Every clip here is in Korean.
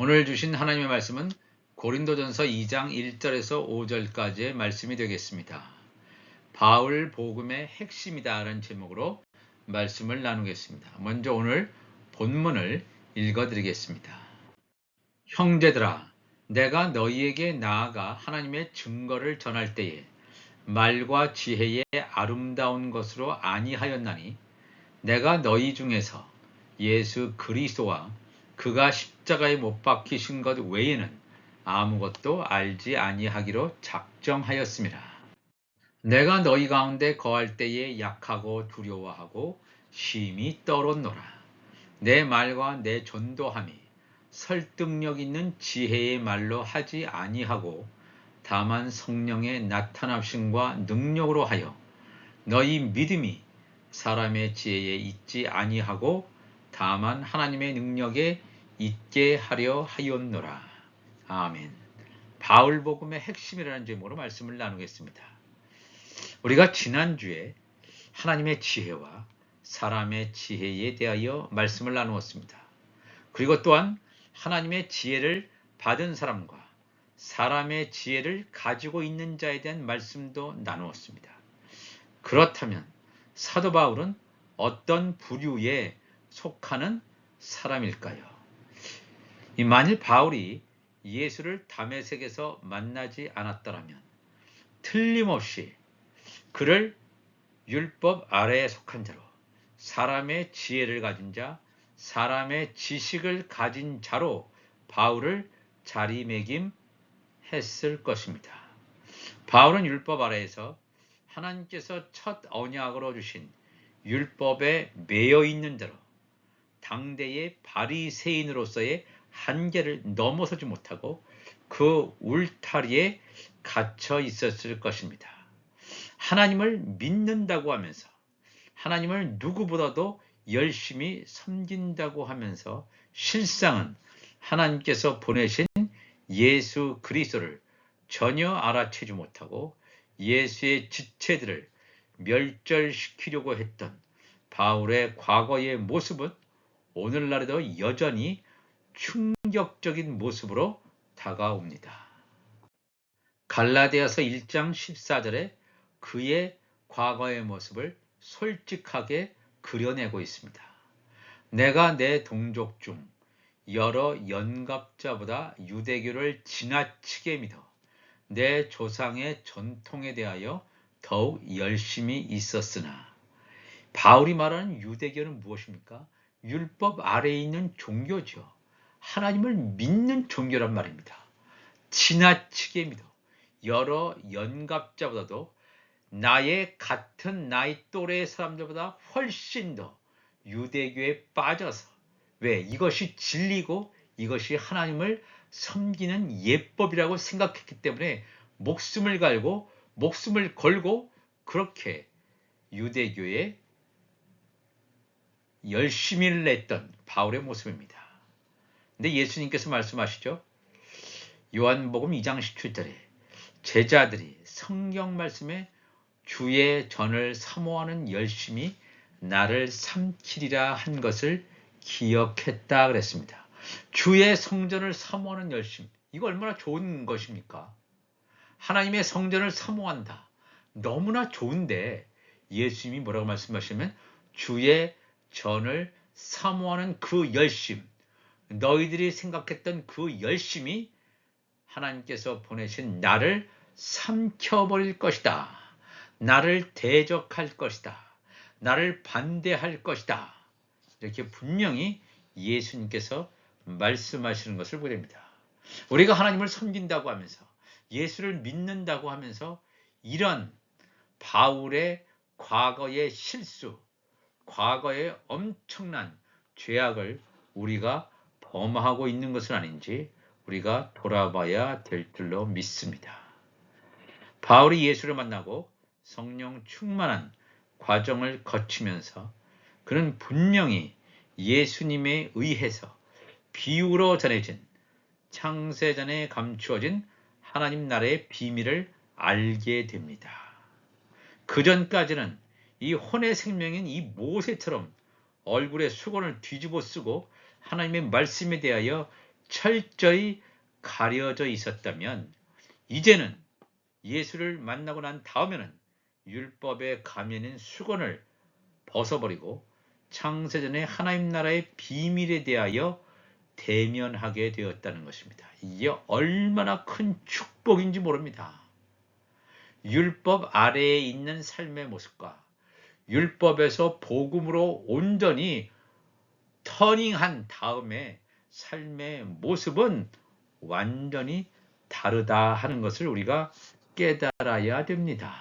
오늘 주신 하나님의 말씀은 고린도전서 2장 1절에서 5절까지의 말씀이 되겠습니다. 바울 복음의 핵심이다라는 제목으로 말씀을 나누겠습니다. 먼저 오늘 본문을 읽어드리겠습니다. 형제들아, 내가 너희에게 나아가 하나님의 증거를 전할 때에 말과 지혜의 아름다운 것으로 아니하였나니 내가 너희 중에서 예수 그리스도와 그가 십자가에 못 박히신 것 외에는 아무것도 알지 아니하기로 작정하였습니다. 내가 너희 가운데 거할 때에 약하고 두려워하고 심히 떨었노라. 내 말과 내 전도함이 설득력 있는 지혜의 말로 하지 아니하고 다만 성령의 나타나심과 능력으로 하여 너희 믿음이 사람의 지혜에 있지 아니하고 다만 하나님의 능력에 있게 하려 하였노라. 아멘. 바울 복음의 핵심이라는 제목으로 말씀을 나누겠습니다. 우리가 지난주에 하나님의 지혜와 사람의 지혜에 대하여 말씀을 나누었습니다. 그리고 또한 하나님의 지혜를 받은 사람과 사람의 지혜를 가지고 있는 자에 대한 말씀도 나누었습니다. 그렇다면 사도 바울은 어떤 부류에 속하는 사람일까요? 만일 바울이 예수를 담에색에서 만나지 않았더라면 틀림없이 그를 율법 아래에 속한 자로 사람의 지혜를 가진 자, 사람의 지식을 가진 자로 바울을 자리매김했을 것입니다. 바울은 율법 아래에서 하나님께서 첫 언약으로 주신 율법에 매여 있는 자로 당대의 바리새인으로서의 한계를 넘어서지 못하고 그 울타리에 갇혀 있었을 것입니다. 하나님을 믿는다고 하면서 하나님을 누구보다도 열심히 섬긴다고 하면서 실상은 하나님께서 보내신 예수 그리스도를 전혀 알아채지 못하고 예수의 지체들을 멸절시키려고 했던 바울의 과거의 모습은 오늘날에도 여전히 충격적인 모습으로 다가옵니다. 갈라디아서 1장 14절에 그의 과거의 모습을 솔직하게 그려내고 있습니다. 내가 내 동족 중 여러 연갑자보다 유대교를 지나치게 믿어 내 조상의 전통에 대하여 더욱 열심히 있었으나 바울이 말하는 유대교는 무엇입니까? 율법 아래에 있는 종교죠. 하나님을 믿는 종교란 말입니다. 지나치게 믿어. 여러 연갑자보다도 나의 같은 나이 또래의 사람들보다 훨씬 더 유대교에 빠져서 왜 이것이 진리고 이것이 하나님을 섬기는 예법이라고 생각했기 때문에 목숨을 갈고 목숨을 걸고 그렇게 유대교에 열심히 냈던 바울의 모습입니다. 근데 예수님께서 말씀하시죠. 요한복음 2장 17절에 제자들이 성경 말씀에 주의 전을 사모하는 열심히 나를 삼키리라 한 것을 기억했다 그랬습니다. 주의 성전을 사모하는 열심. 이거 얼마나 좋은 것입니까? 하나님의 성전을 사모한다. 너무나 좋은데 예수님이 뭐라고 말씀하시면 주의 전을 사모하는 그 열심, 너희들이 생각했던 그 열심이 하나님께서 보내신 나를 삼켜버릴 것이다. 나를 대적할 것이다. 나를 반대할 것이다. 이렇게 분명히 예수님께서 말씀하시는 것을 보게 됩니다. 우리가 하나님을 섬긴다고 하면서 예수를 믿는다고 하면서 이런 바울의 과거의 실수, 과거의 엄청난 죄악을 우리가 범하고 있는 것은 아닌지 우리가 돌아봐야 될 줄로 믿습니다. 바울이 예수를 만나고 성령 충만한 과정을 거치면서 그는 분명히 예수님에 의해서 비유로 전해진 창세전에 감추어진 하나님 나라의 비밀을 알게 됩니다. 그 전까지는 이 혼의 생명인 이 모세처럼 얼굴에 수건을 뒤집어 쓰고 하나님의 말씀에 대하여 철저히 가려져 있었다면 이제는 예수를 만나고 난 다음에는 율법의 가면인 수건을 벗어버리고 창세전의 하나님 나라의 비밀에 대하여 대면하게 되었다는 것입니다. 이게 얼마나 큰 축복인지 모릅니다. 율법 아래에 있는 삶의 모습과 율법에서 복음으로 온전히 터닝한 다음에 삶의 모습은 완전히 다르다 하는 것을 우리가 깨달아야 됩니다.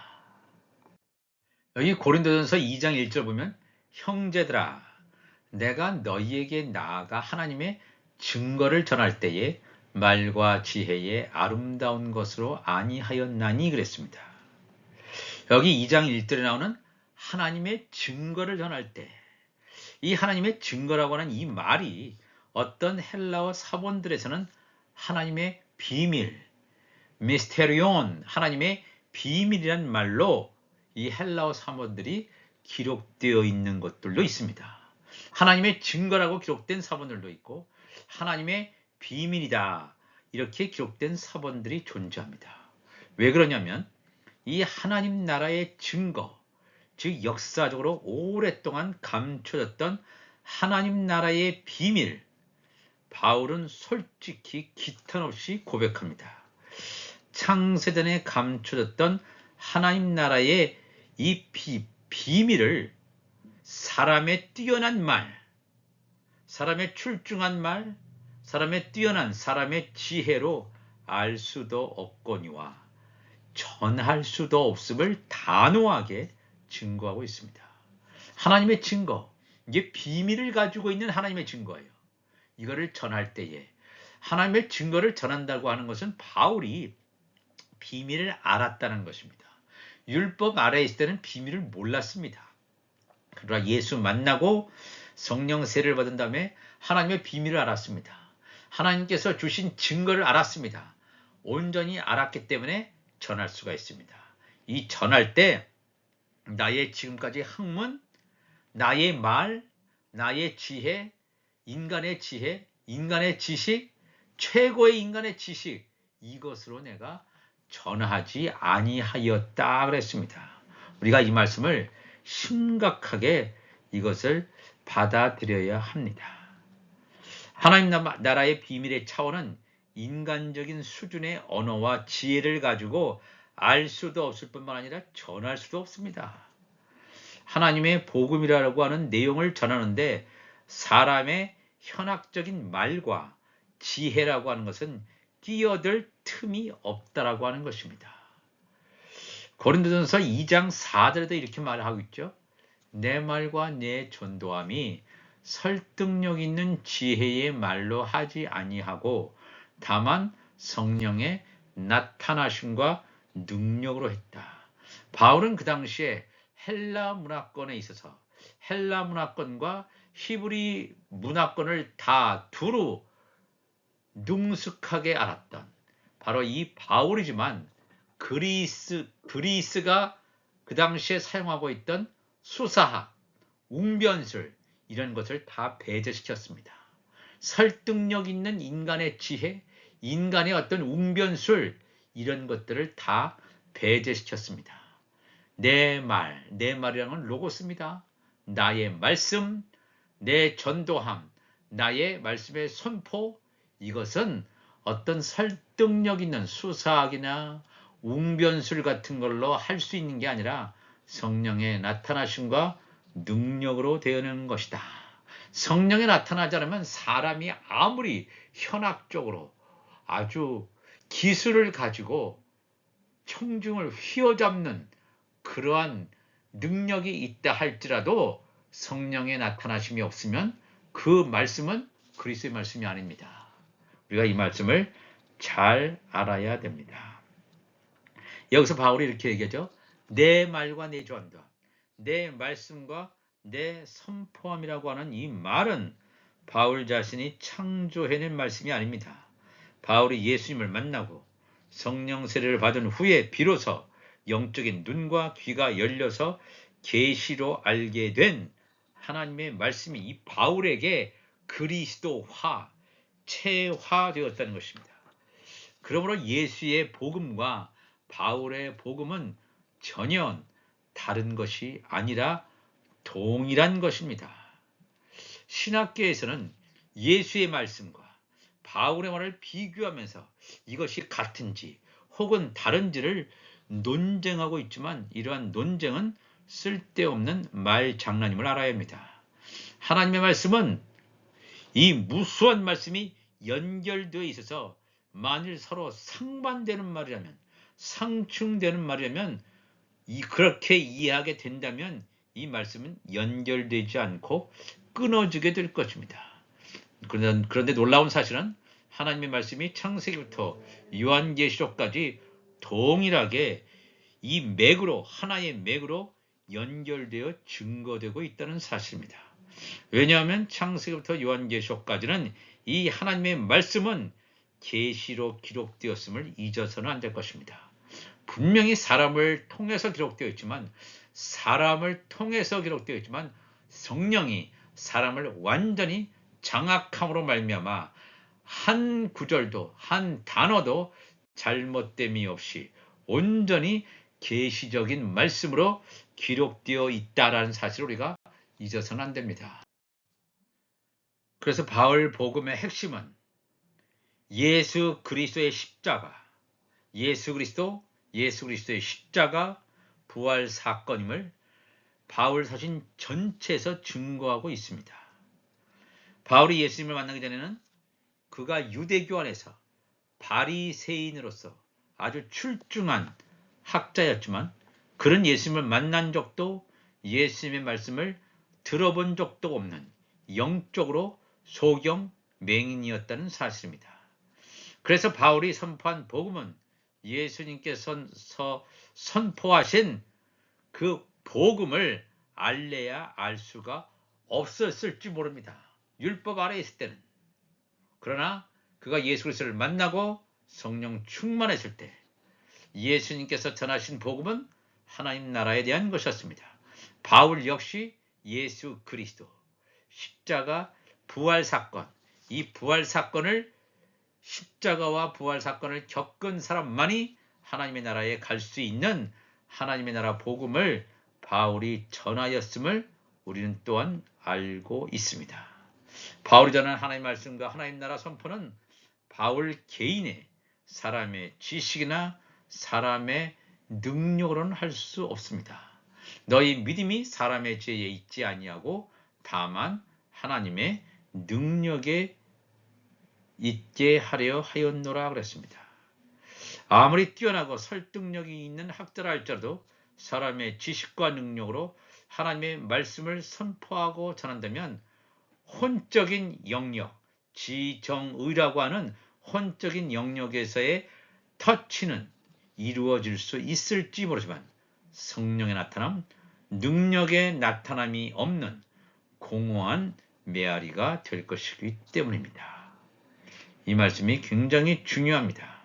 여기 고린도전서 2장 1절 보면 형제들아 내가 너희에게 나아가 하나님의 증거를 전할 때에 말과 지혜의 아름다운 것으로 아니하였나니 그랬습니다. 여기 2장 1절에 나오는 하나님의 증거를 전할 때 이 하나님의 증거라고 하는 이 말이 어떤 헬라어 사본들에서는 하나님의 비밀, 미스테리온, 하나님의 비밀이란 말로 이 헬라어 사본들이 기록되어 있는 것들도 있습니다. 하나님의 증거라고 기록된 사본들도 있고 하나님의 비밀이다 이렇게 기록된 사본들이 존재합니다. 왜 그러냐면 이 하나님 나라의 증거, 즉 역사적으로 오랫동안 감춰졌던 하나님 나라의 비밀, 바울은 솔직히 기탄 없이 고백합니다. 창세전에 감춰졌던 하나님 나라의 이 비, 비밀을 사람의 뛰어난 말, 사람의 출중한 말, 사람의 뛰어난 사람의 지혜로 알 수도 없거니와 전할 수도 없음을 단호하게 증거하고 있습니다. 하나님의 증거, 이게 비밀을 가지고 있는 하나님의 증거예요. 이거를 전할 때에 하나님의 증거를 전한다고 하는 것은 바울이 비밀을 알았다는 것입니다. 율법 아래에 있을 때는 비밀을 몰랐습니다. 그러나 예수 만나고 성령 세를 받은 다음에 하나님의 비밀을 알았습니다. 하나님께서 주신 증거를 알았습니다. 온전히 알았기 때문에 전할 수가 있습니다. 이 전할 때 나의 지금까지 학문, 나의 말, 나의 지혜, 인간의 지혜, 인간의 지식, 최고의 인간의 지식 이것으로 내가 전하지 아니하였다 그랬습니다. 우리가 이 말씀을 심각하게 이것을 받아들여야 합니다. 하나님 나라의 비밀의 차원은 인간적인 수준의 언어와 지혜를 가지고 알 수도 없을 뿐만 아니라 전할 수도 없습니다. 하나님의 복음이라고 하는 내용을 전하는데 사람의 현학적인 말과 지혜라고 하는 것은 끼어들 틈이 없다라고 하는 것입니다. 고린도전서 2장 4절에도 이렇게 말하고 있죠. 내 말과 내 전도함이 설득력 있는 지혜의 말로 하지 아니하고 다만 성령의 나타나심과 능력으로 했다. 바울은 그 당시에 헬라 문화권에 있어서 헬라 문화권과 히브리 문화권을 다 두루 능숙하게 알았던 바로 이 바울이지만 그리스 그리스가 그 당시에 사용하고 있던 수사학, 웅변술 이런 것을 다 배제시켰습니다. 설득력 있는 인간의 지혜, 인간의 어떤 웅변술 이런 것들을 다 배제시켰습니다. 내 말, 내 말이라는 건 로고스입니다. 나의 말씀, 내 전도함, 나의 말씀의 선포 이것은 어떤 설득력 있는 수사학이나 웅변술 같은 걸로 할 수 있는 게 아니라 성령의 나타나심과 능력으로 되어내는 것이다. 성령이 나타나지 않으면 사람이 아무리 현학적으로 아주 기술을 가지고 청중을 휘어잡는 그러한 능력이 있다 할지라도 성령의 나타나심이 없으면 그 말씀은 그리스의 말씀이 아닙니다. 우리가 이 말씀을 잘 알아야 됩니다. 여기서 바울이 이렇게 얘기하죠. 내 말과 내 전도, 내 말씀과 내 선포함이라고 하는 이 말은 바울 자신이 창조해낸 말씀이 아닙니다. 바울이 예수님을 만나고 성령 세례를 받은 후에 비로소 영적인 눈과 귀가 열려서 계시로 알게 된 하나님의 말씀이 이 바울에게 그리스도화, 일체화되었다는 것입니다. 그러므로 예수의 복음과 바울의 복음은 전혀 다른 것이 아니라 동일한 것입니다. 신학계에서는 예수의 말씀과 바울의 말을 비교하면서 이것이 같은지 혹은 다른지를 논쟁하고 있지만 이러한 논쟁은 쓸데없는 말 장난임을 알아야 합니다. 하나님의 말씀은 이 무수한 말씀이 연결되어 있어서 만일 서로 상반되는 말이라면 상충되는 말이라면 이 그렇게 이해하게 된다면 이 말씀은 연결되지 않고 끊어지게 될 것입니다. 그런데 놀라운 사실은 하나님의 말씀이 창세기부터 요한계시록까지 동일하게 이 맥으로 하나의 맥으로 연결되어 증거되고 있다는 사실입니다. 왜냐하면 창세기부터 요한계시록까지는 이 하나님의 말씀은 계시로 기록되었음을 잊어서는 안 될 것입니다. 분명히 사람을 통해서 기록되어 있지만 사람을 통해서 기록되어 있지만 성령이 사람을 완전히 장악함으로 말미암아 한 구절도 한 단어도 잘못됨이 없이 온전히 계시적인 말씀으로 기록되어 있다라는 사실을 우리가 잊어서는 안 됩니다. 그래서 바울 복음의 핵심은 예수 그리스도의 십자가, 예수 그리스도, 예수 그리스도의 십자가 부활 사건임을 바울 서신 전체에서 증거하고 있습니다. 바울이 예수님을 만나기 전에는 그가 유대교 안에서 바리새인으로서 아주 출중한 학자였지만 그런 예수님을 만난 적도 예수님의 말씀을 들어본 적도 없는 영적으로 소경 맹인이었다는 사실입니다. 그래서 바울이 선포한 복음은 예수님께서 선포하신 그 복음을 알래야 알 수가 없었을지 모릅니다. 율법 아래 있을 때는. 그러나 그가 예수 그리스도를 만나고 성령 충만했을 때 예수님께서 전하신 복음은 하나님 나라에 대한 것이었습니다. 바울 역시 예수 그리스도 십자가 부활 사건 이 부활 사건을 십자가와 부활 사건을 겪은 사람만이 하나님의 나라에 갈 수 있는 하나님의 나라 복음을 바울이 전하였음을 우리는 또한 알고 있습니다. 바울이 전한 하나님 말씀과 하나님 나라 선포는 바울 개인의 사람의 지식이나 사람의 능력으로는 할 수 없습니다. 너희 믿음이 사람의 죄에 있지 아니하고 다만 하나님의 능력에 있게 하려 하였노라 그랬습니다. 아무리 뛰어나고 설득력이 있는 학자라 할지라도 사람의 지식과 능력으로 하나님의 말씀을 선포하고 전한다면 혼적인 영역, 지정의라고 하는 혼적인 영역에서의 터치는 이루어질 수 있을지 모르지만 성령의 나타남, 능력의 나타남이 없는 공허한 메아리가 될 것이기 때문입니다. 이 말씀이 굉장히 중요합니다.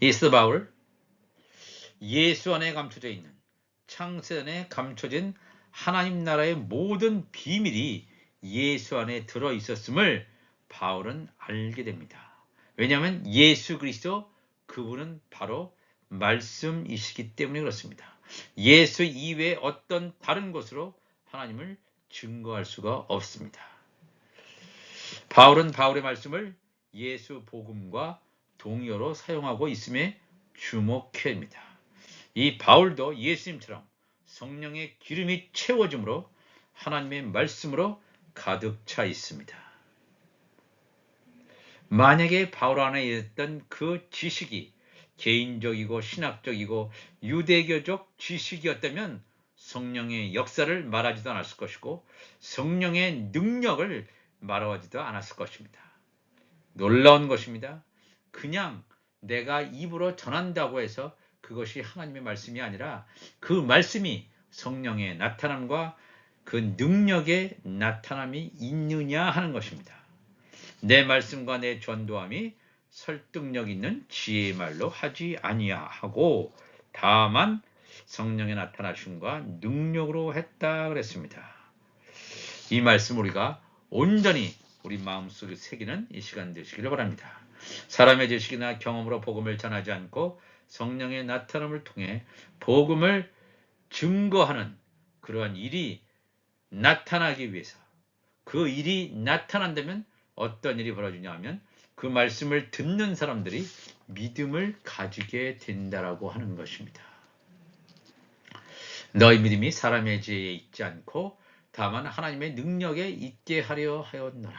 이스 바울 예수 안에 감춰져 있는 창세 안에 감춰진 하나님 나라의 모든 비밀이 예수 안에 들어 있었음을 바울은 알게 됩니다. 왜냐하면 예수 그리스도 그분은 바로 말씀이시기 때문에 그렇습니다. 예수 이외에 어떤 다른 것으로 하나님을 증거할 수가 없습니다. 바울은 바울의 말씀을 예수 복음과 동요로 사용하고 있음에 주목해야 합니다. 이 바울도 예수님처럼 성령의 기름이 채워짐으로 하나님의 말씀으로 가득 차 있습니다. 만약에 바울 안에 있던 그 지식이 개인적이고 신학적이고 유대교적 지식이었다면 성령의 역사를 말하지도 않았을 것이고 성령의 능력을 말하지도 않았을 것입니다. 놀라운 것입니다. 그냥 내가 입으로 전한다고 해서 그것이 하나님의 말씀이 아니라 그 말씀이 성령의 나타남과 그 능력의 나타남이 있느냐 하는 것입니다. 내 말씀과 내 전도함이 설득력 있는 지혜의 말로 하지 아니하고 다만 성령의 나타나심과 능력으로 했다 그랬습니다. 이 말씀 우리가 온전히 우리 마음속에 새기는 이 시간 되시기를 바랍니다. 사람의 지식이나 경험으로 복음을 전하지 않고 성령의 나타남을 통해 복음을 증거하는 그러한 일이 나타나기 위해서 그 일이 나타난다면 어떤 일이 벌어지냐 하면 그 말씀을 듣는 사람들이 믿음을 가지게 된다라고 하는 것입니다. 너희 믿음이 사람의 지혜에 있지 않고 다만 하나님의 능력에 있게 하려 하였노라.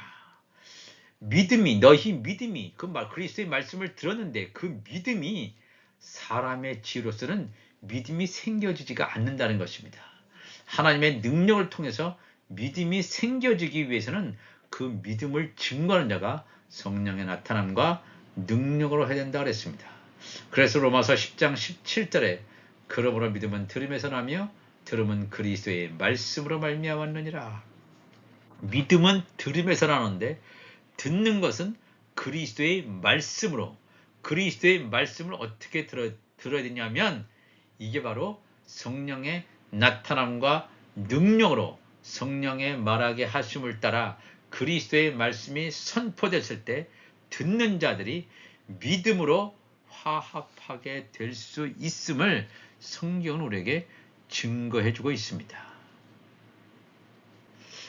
믿음이 너희 믿음이 그 말 그리스도의 말씀을 들었는데 그 믿음이 사람의 지혜로서는 믿음이 생겨지지가 않는다는 것입니다. 하나님의 능력을 통해서 믿음이 생겨지기 위해서는 그 믿음을 증거하는 자가 성령의 나타남과 능력으로 해야 된다 그랬습니다. 그래서 로마서 10장 17절에 그러므로 믿음은 들음에서 나며 들음은 그리스도의 말씀으로 말미암았느니라. 믿음은 들음에서 나는데 듣는 것은 그리스도의 말씀으로 그리스도의 말씀을 어떻게 들어, 들어야 되냐면 이게 바로 성령의 나타남과 능력으로 성령의 말하게 하심을 따라 그리스도의 말씀이 선포됐을 때 듣는 자들이 믿음으로 화합하게 될 수 있음을 성경은 우리에게 증거해 주고 있습니다.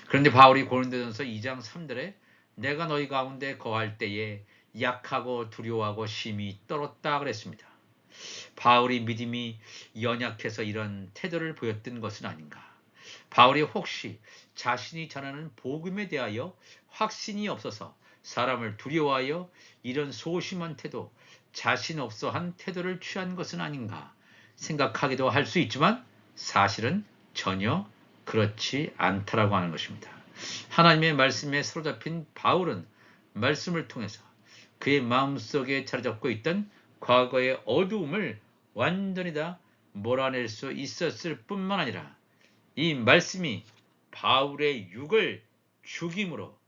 그런데 바울이 고린도전서 2장 3절에 내가 너희 가운데 거할 때에 약하고 두려워하고 심히 떨었다 그랬습니다. 바울이 믿음이 연약해서 이런 태도를 보였던 것은 아닌가? 바울이 혹시 자신이 전하는 복음에 대하여 확신이 없어서 사람을 두려워하여 이런 소심한 태도, 자신 없어 한 태도를 취한 것은 아닌가 생각하기도 할 수 있지만 사실은 전혀 그렇지 않다라고 하는 것입니다. 하나님의 말씀에 사로잡힌 바울은 말씀을 통해서 그의 마음속에 자리 잡고 있던 과거의 어두움을 완전히 다 몰아낼 수 있었을 뿐만 아니라 이 말씀이 바울의 육을 죽임으로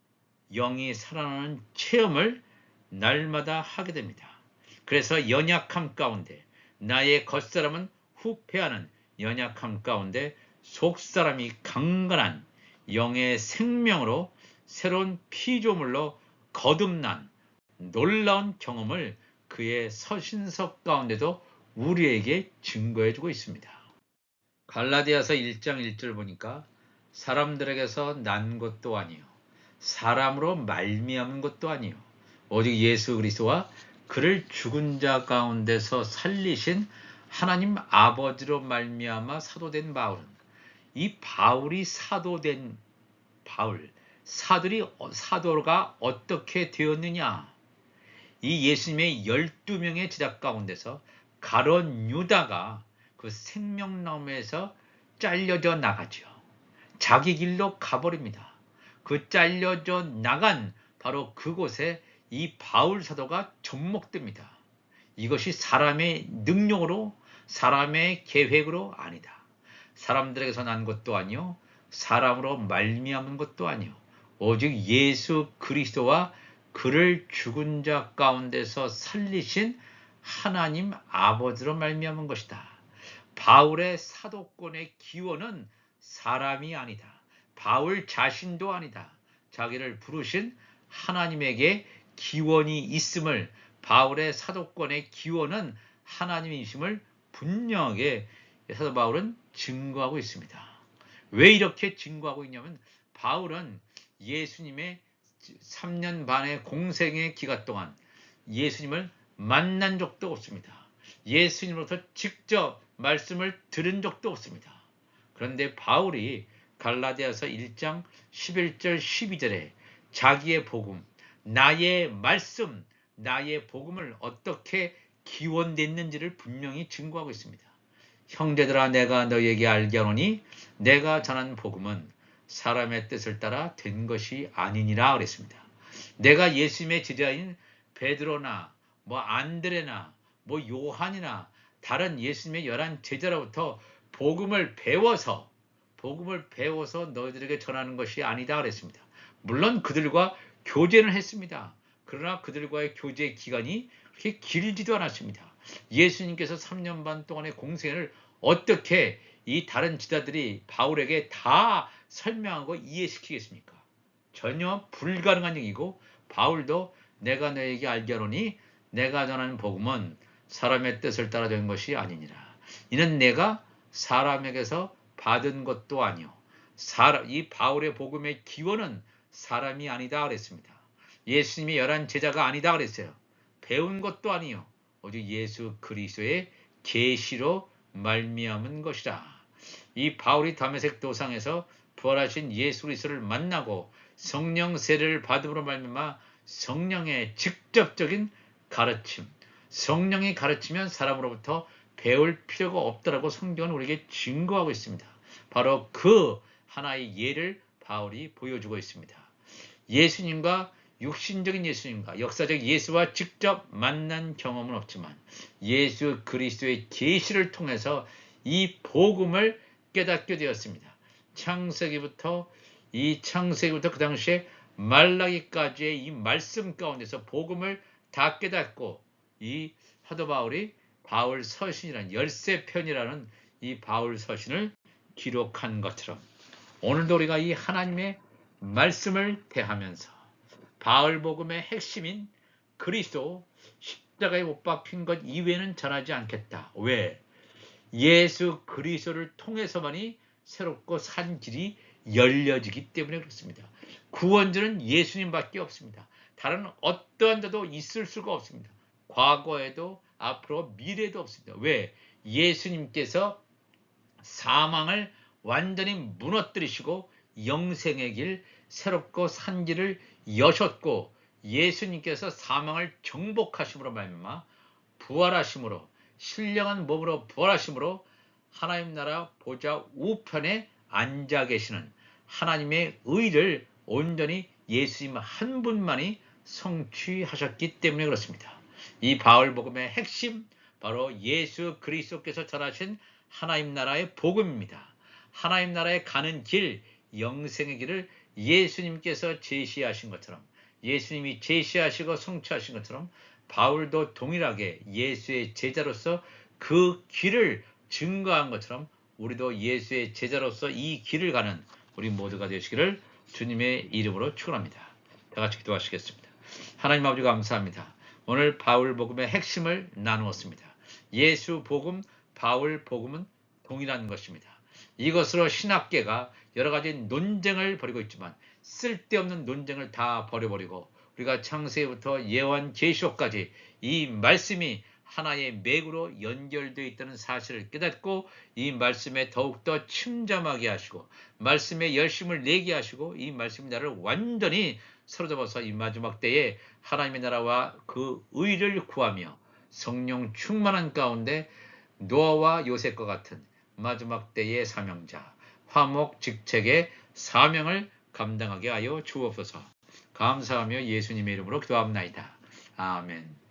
영이 살아나는 체험을 날마다 하게 됩니다. 그래서 연약함 가운데 나의 겉사람은 후패하는 연약함 가운데 속사람이 강건한 영의 생명으로 새로운 피조물로 거듭난 놀라운 경험을 그의 서신석 가운데도 우리에게 증거해 주고 있습니다. 갈라디아서 1장 1절 보니까 사람들에게서 난 것도 아니요 사람으로 말미암은 것도 아니요 오직 예수 그리스도와 그를 죽은 자 가운데서 살리신 하나님 아버지로 말미암아 사도된 바울은 이 바울이 사도된 바울 사들이 사도가 어떻게 되었느냐 이 예수님의 12명의 제자 가운데서 가론 유다가 그 생명나무에서 잘려져 나가죠. 자기 길로 가버립니다. 그 잘려져 나간 바로 그곳에 이 바울 사도가 접목됩니다. 이것이 사람의 능력으로 사람의 계획으로 아니다. 사람들에게서 난 것도 아니요 사람으로 말미암은 것도 아니요 오직 예수 그리스도와 그를 죽은 자 가운데서 살리신 하나님 아버지로 말미암은 것이다. 바울의 사도권의 기원은 사람이 아니다. 바울 자신도 아니다. 자기를 부르신 하나님에게 기원이 있음을 바울의 사도권의 기원은 하나님이심을 분명하게 사도 바울은 증거하고 있습니다. 왜 이렇게 증거하고 있냐면 바울은 예수님의 3년 반의 공생의 기간 동안 예수님을 만난 적도 없습니다. 예수님으로부터 직접 말씀을 들은 적도 없습니다. 그런데 바울이 갈라디아서 1장 11절 12절에 자기의 복음, 나의 말씀, 나의 복음을 어떻게 기원됐는지를 분명히 증거하고 있습니다. 형제들아 내가 너에게 알게 하노니 내가 전한 복음은 사람의 뜻을 따라 된 것이 아니니라 그랬습니다. 내가 예수님의 제자인 베드로나 뭐 안드레나 뭐 요한이나 다른 예수님의 열한 제자로부터 복음을 배워서 복음을 배워서 너희들에게 전하는 것이 아니다 그랬습니다. 물론 그들과 교제는 했습니다. 그러나 그들과의 교제 기간이 그렇게 길지도 않았습니다. 예수님께서 3년 반 동안의 공생을 어떻게 이 다른 지자들이 바울에게 다 설명하고 이해시키겠습니까? 전혀 불가능한 얘기고 바울도 내가 너에게 알게 하노니 내가 전하는 복음은 사람의 뜻을 따라 된 것이 아니니라. 이는 내가 사람에게서 받은 것도 아니요. 사람, 이 바울의 복음의 기원은 사람이 아니다 그랬습니다. 예수님이 열한 제자가 아니다 그랬어요. 배운 것도 아니요. 오직 예수 그리스도의 계시로 말미암은 것이라. 이 바울이 담에색 도상에서 부활하신 예수 그리스도를 만나고 성령 세례를 받음으로 말미암아 성령의 직접적인 가르침, 성령이 가르치면 사람으로부터 배울 필요가 없다라고 성경은 우리에게 증거하고 있습니다. 바로 그 하나의 예를 바울이 보여주고 있습니다. 예수님과 육신적인 예수님과 역사적 예수와 직접 만난 경험은 없지만 예수 그리스도의 계시를 통해서 이 복음을 깨닫게 되었습니다. 창세기부터 이 창세기부터 그 당시에 말라기까지의 이 말씀 가운데서 복음을 다 깨닫고 이 사도 바울이 바울 서신이라는 열세 편이라는 이 바울 서신을 기록한 것처럼 오늘도 우리가 이 하나님의 말씀을 대하면서 바울 복음의 핵심인 그리스도 십자가에 못 박힌 것 이외에는 전하지 않겠다. 왜? 예수 그리스도를 통해서만이 새롭고 산 길이 열려지기 때문에 그렇습니다. 구원자는 예수님밖에 없습니다. 다른 어떠한 자도 있을 수가 없습니다. 과거에도 앞으로 미래도 없습니다. 왜? 예수님께서 사망을 완전히 무너뜨리시고 영생의 길, 새롭고 산 길을 여셨고 예수님께서 사망을 정복하심으로 말미암아 부활하심으로 신령한 몸으로 부활하심으로 하나님 나라 보좌 우편에 앉아 계시는 하나님의 의를 온전히 예수님 한 분만이 성취하셨기 때문에 그렇습니다. 이 바울 복음의 핵심 바로 예수 그리스도께서 전하신 하나님 나라의 복음입니다. 하나님 나라에 가는 길, 영생의 길을 예수님께서 제시하신 것처럼 예수님이 제시하시고 성취하신 것처럼 바울도 동일하게 예수의 제자로서 그 길을 증거한 것처럼 우리도 예수의 제자로서 이 길을 가는 우리 모두가 되시기를 주님의 이름으로 축원합니다. 다 같이 기도하시겠습니다. 하나님 아버지 감사합니다. 오늘 바울 복음의 핵심을 나누었습니다. 예수 복음, 바울 복음은 동일한 것입니다. 이것으로 신학계가 여러 가지 논쟁을 벌이고 있지만 쓸데없는 논쟁을 다 버려버리고 우리가 창세부터 예언 계시록까지 이 말씀이 하나의 맥으로 연결되어 있다는 사실을 깨닫고 이 말씀에 더욱더 침잠하게 하시고 말씀에 열심을 내게 하시고 이 말씀 나를 완전히 사로잡아서 이 마지막 때에 하나님의 나라와 그 의를 구하며 성령 충만한 가운데 노아와 요셉과 같은 마지막 때의 사명자 화목 직책의 사명을 감당하게 하여 주옵소서 감사하며 예수님의 이름으로 기도합나이다. 아멘